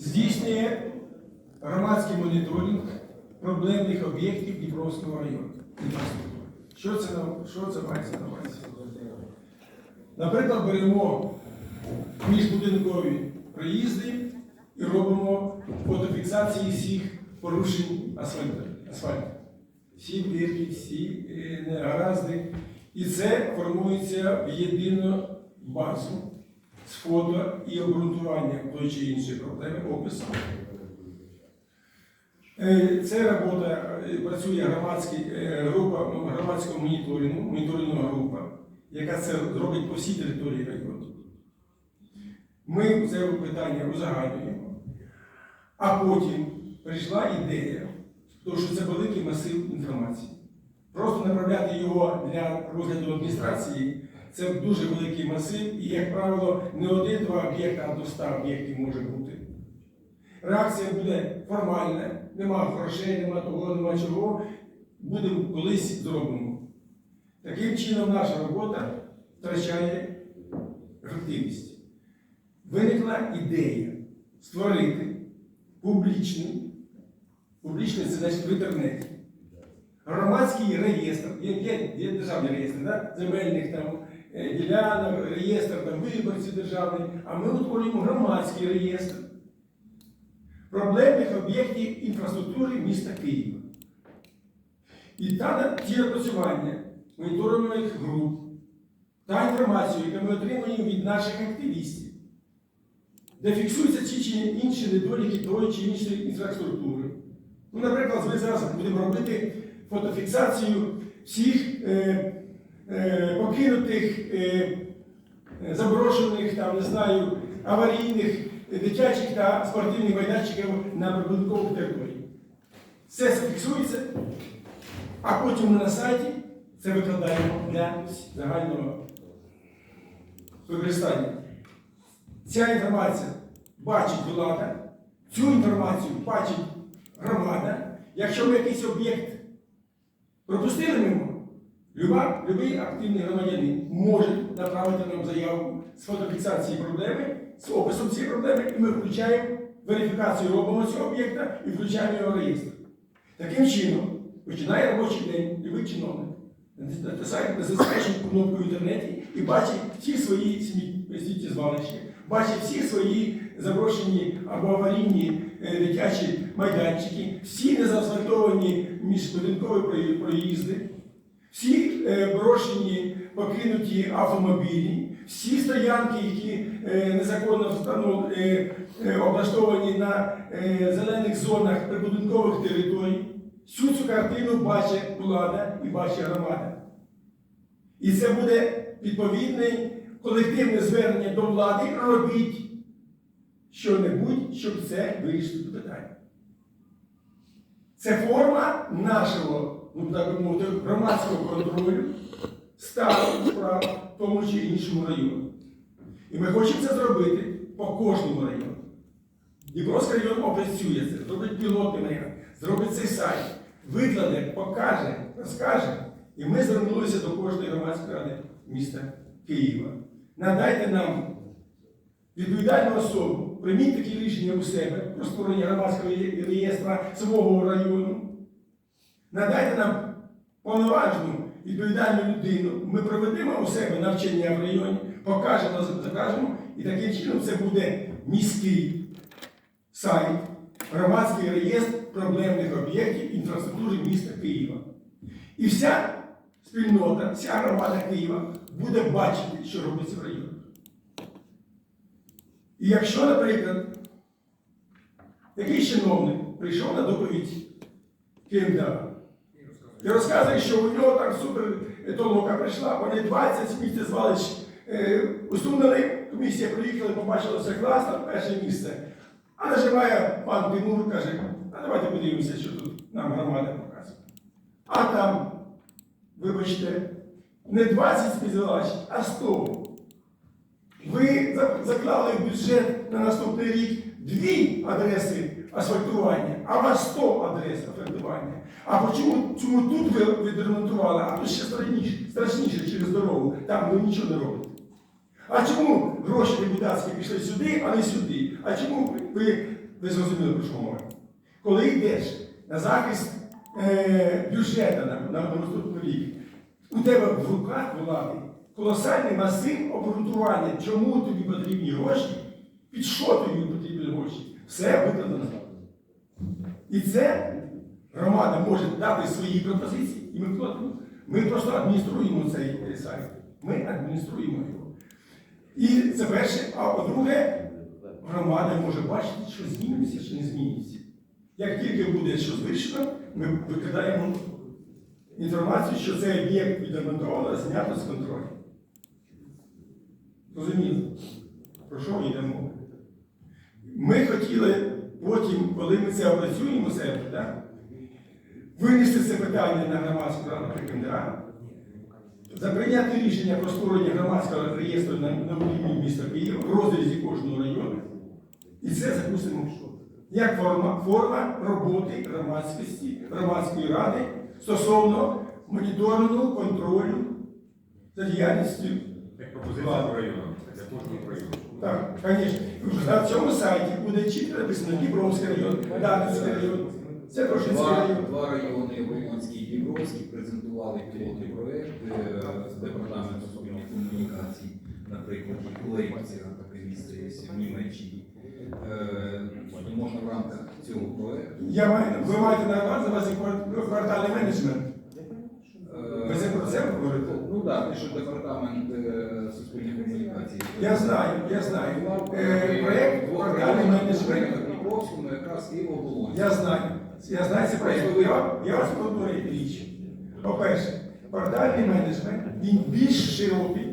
здійснює громадський моніторинг проблемних об'єктів Дніпровського району. Що це, що це мається на увазі? Наприклад, беремо міжбудинкові проїзди і робимо фотофіксації всіх порушень асфальту. асфальту. Всі дірки, всі е, негаразди. І це формується в єдину базу фото і обґрунтування той чи іншої проблеми описом. Е, Це робота е, працює громадська група громадського моніторингу, моніторингова група, яка це зробить по всій території району. Ми це питання узагальнюємо, а потім прийшла ідея, тому що це великий масив інформації. Просто направляти його для розгляду адміністрації це дуже великий масив, і, як правило, не один-два об'єкта, а до ста об'єктів може бути. Реакція буде формальна, нема грошей, нема того, нема чого. Будемо колись зробимо. Таким чином наша робота втрачає ефективність. Виникла ідея створити публічний, публічний це значить в інтернеті, громадський реєстр, є, є, є державний реєстр, да? земельних там ділянок, реєстр там, виборців державний, а ми утворюємо громадський реєстр проблемних об'єктів інфраструктури міста Києва. І та ті напрацювання моніторингових груп та інформацію, яку ми отримуємо від наших активістів, де фіксуються ті чи інші недоліки тої чи іншої інфраструктури. Ну, наприклад, ми зараз будемо робити фотофіксацію всіх е, е, покинутих, е, е, заброшених, там, не знаю, аварійних е, дитячих та спортивних майданчиків на прибудинкових територіях. Все фіксується, а потім ми на сайті це викладаємо для загального використання. Ця інформація бачить влада, цю інформацію бачить громада. Якщо ми якийсь об'єкт пропустили мимо, люба, любий активний громадянин може направити нам заяву з фотофіксації проблеми, з описом цієї проблеми, і ми включаємо верифікацію робимо цього об'єкта і включаємо його реєстр. Таким чином, починає робочий день, любий чиновник, натискає натискає кнопку в інтернеті і бачить всі свої сміттєзвалища, бачить всі свої заброшені або аварійні е, дитячі майданчики, всі незаасфальтовані міжбудинкові прої- проїзди, всі е, брошені покинуті автомобілі, всі стоянки, які е, незаконно е, облаштовані на зелених зонах прибудинкових територій. Всю цю картину бачить влада і бачить громада. І це буде відповідне колективне звернення до влади. Робіть що-небудь, щоб це вирішити питання. Це форма нашого, ну так би мовити, громадського контролю стану справ в тому чи іншому районі. І ми хочемо це зробити по кожному району. Дніпровський район опрацює це, зробить пілотний варіант, зробить цей сайт, викладе, покаже, розкаже. І ми звернулися до кожної громадської ради міста Києва. Надайте нам відповідальну особу, прийміть такі рішення у себе про створення громадського реєстра свого району. Надайте нам повноважну відповідальну людину. Ми проведемо у себе навчання в районі, покажемо, закажемо, і таким чином це буде міський сайт, громадський реєстр проблемних об'єктів інфраструктури міста Києва. І вся спільнота, вся громада Києва буде бачити, що робиться в районі. І якщо, наприклад, якийсь чиновник прийшов на доповідь КМДА і розказує, що у нього там супер толока прийшла, вони 20 сміттєзвалищ е, усунули, комісія приїхала, побачила все класно, перше місце. А нажимає пан Тимур, каже, а давайте подивимося, що тут нам громада показує. А там, вибачте, не 20 сміттєзвалищ, а 100. Ви заклали в бюджет на наступний рік дві адреси асфальтування, а у вас 100 адрес асфальтування. А чому, чому тут ви відремонтували, а тут ще страшніше, страшніше через дорогу, там ви нічого не робите. А чому гроші депутатські пішли сюди, а не сюди? А чому ви, ви, зрозуміли, про що мова? Коли йдеш на захист е, бюджету на, на, на наступний рік, у тебе в руках влади колосальний масив обґрунтування, чому тобі потрібні гроші, під що тобі потрібні гроші. Все викладено. І це громада може дати свої пропозиції, і ми вкладемо. Ми просто адмініструємо цей сайт. Ми адмініструємо його. І це перше. А по-друге, громада може бачити, що зміниться, чи не зміниться. Як тільки буде щось вирішено, ми викидаємо інформацію, що цей об'єкт відремонтовано, знято з контролю. Розуміло, про що йдемо? Ми хотіли потім, коли ми це опрацюємо себе, так, винести це питання на громадську раду КМДА, за прийняти рішення про створення громадського реєстру на, на рівні міста Києва в розрізі кожного району. І це запустимо як форма, форма роботи громадськості, громадської ради стосовно моніторингу, контролю за діяльністю. Як пропозиція по району, для кожного району. Так, звісно. На цьому сайті буде чітко написано Дніпровський район, Дарницький район, це Трошинський Два, район. два райони Волинський і Дніпровський презентували пілотний проєкт з департаменту спільних комунікацій, наприклад, і Лейпциг, таке місце є в Німеччині. Е, можна в рамках цього проєкту. Я маю, ви маєте на увазі вас квартальний менеджмент. е, Ви це про це говорите? Ну так, що департамент е, суспільних комунікацій. Я знаю, я знаю. Е, проєкт Двох квартальний районах, менеджмент. якраз і в Я знаю. Я знаю цей проєкт. Я, я вас подумаю річ. По-перше, квартальний менеджмент він більш широкий.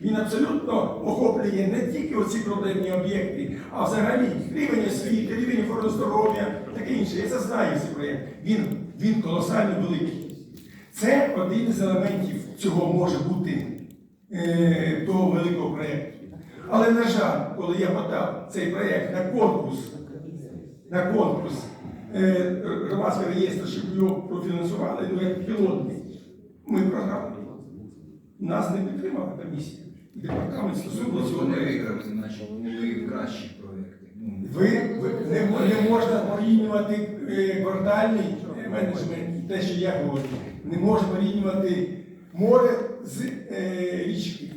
Він абсолютно охоплює не тільки оці проблемні об'єкти, а взагалі рівень освіти, рівень охорони здоров'я, таке інше. Я це знаю цей проєкт. Він, він колосально великий. Це один із елементів цього може бути того великого проєкту. Але, на жаль, коли я подав цей проєкт на конкурс, на конкурс е, громадського реєстру, щоб його профінансували, ну як пілотний, ми програли. Нас не підтримала комісія. І департамент стосовно цього не виграли, значить були кращі проєкти. Ну, Ви, ви не, не можна порівнювати е, квартальний е, менеджмент, те, що я говорю. Не можна порівнювати море з е, річки.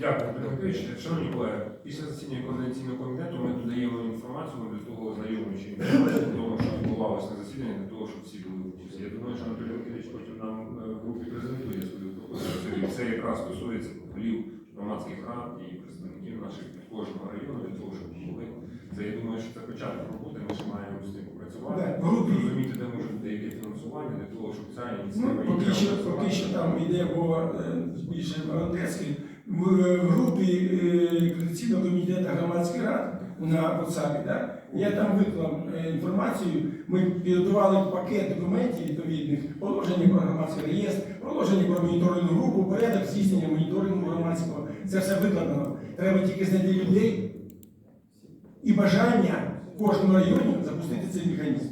Дякую, Петро Петрович. Шановні колеги, після засідання координаційного комітету ми додаємо інформацію для того, ознайомлюючи інформацію, того, що відбувалося на засіданні, для того, щоб всі були курсі. Я думаю, що Анатолій Васильович потім нам е, в групі презентує свою пропозицію. Це якраз стосується голів громадських рад і представників наших кожного району, для того, щоб були. Це я думаю, що це початок роботи, ми ще маємо з ним попрацювати, групі. зрозуміти, де може бути яке фінансування, для того, щоб ця Ну, ініціатива і поки що, поки що там йде мова е, більше волонтерський. В, в групі е, Координаційного комітету громадських рад на WhatsApp, да, я там виклав е, інформацію. Ми підготували пакет документів відповідних, положення про громадський реєстр, положення про моніторингову групу, порядок здійснення моніторингу громадського. Це все викладено. Треба тільки знайти людей і бажання в кожному районі запустити цей механізм.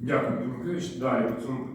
Дякую, Дмитро Миколаївич. Далі по цьому.